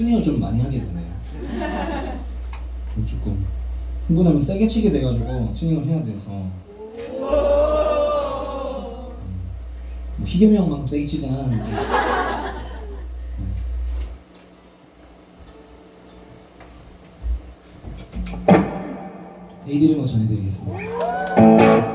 튜닝을 좀 많이 하게 되네요. 좀 조금 흥분하면 세게 치게 돼가지고 튜닝을 해야 돼서 음, 뭐 희겸이 형만큼 세게 치진 않았는데 데이드리머 전해드리겠습니다.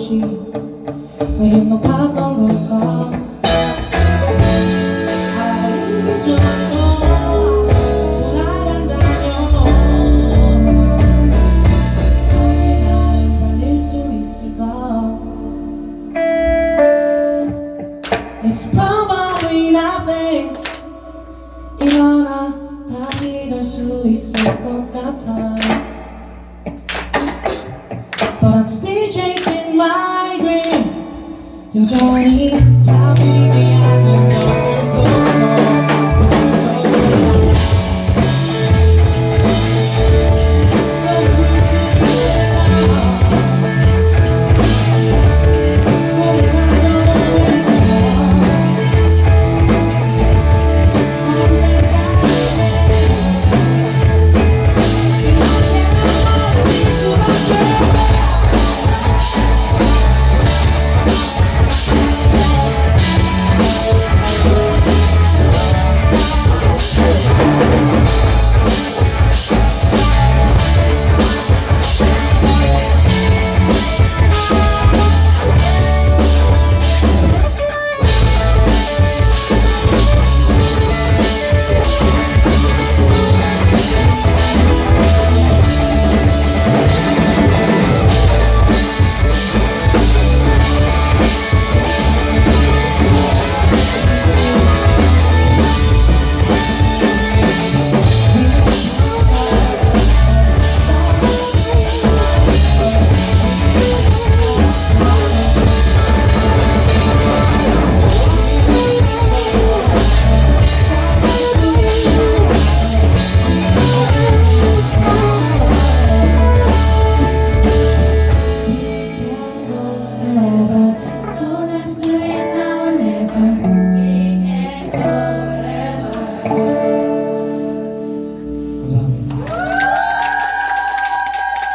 곳이 내겐 높았던 걸까? 하루를 그저 돌아간다면 다시 날 달릴 수 있을까? It's probably nothing. 일어나 다시 갈 수 있을 것 같아. But I'm still chasing my dream. 여전히 잡히지 않는 것